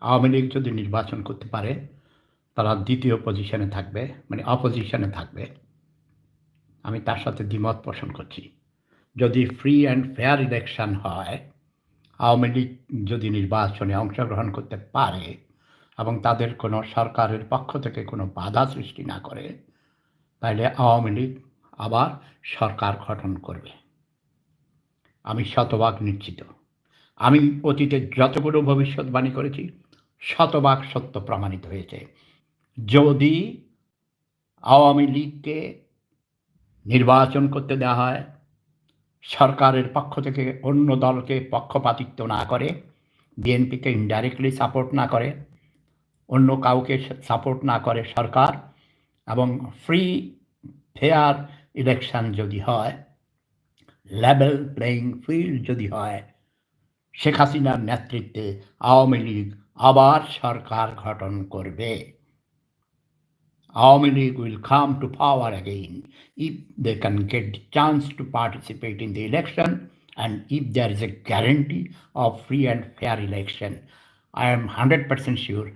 আওয়ামী লীগ যদি নির্বাচন করতে পারে, তারা দ্বিতীয় পজিশনে থাকবে মানে অপোজিশনে থাকবে। আমি তার সাথে দ্বিমত পোষণ করছি। যদি ফ্রি অ্যান্ড ফেয়ার ইলেকশন হয়, আওয়ামী লীগ যদি নির্বাচনে অংশগ্রহণ করতে পারে এবং তাদের কোনো সরকারের পক্ষ থেকে কোনো বাধা সৃষ্টি না করে, তাহলে আওয়ামী লীগ আবার সরকার গঠন করবে। আমি শতভাগ নিশ্চিত। আমি অতীতে যতগুলো ভবিষ্যৎবাণী করেছি শতভাগ সত্য প্রমাণিত হয়েছে। যদি আওয়ামী লীগকে নির্বাচন করতে দেওয়া হয়, সরকারের পক্ষ থেকে অন্য দলকে পক্ষপাতিত্ব না করে, বিএনপিকে ইনডাইরেক্টলি সাপোর্ট না করে, অন্য কাউকে সাপোর্ট না করে সরকার এবং ফ্রি ফেয়ার ইলেকশন যদি হয় লেভেল প্লেয়িং ফিল্ড যদি হয়, শেখ হাসিনার নেতৃত্বে আওয়ামী লীগ আবার সরকার গঠন করবে Awami League will come to power again if they can get the chance to participate in the election and if there is a guarantee of free and fair election. I am 100% sure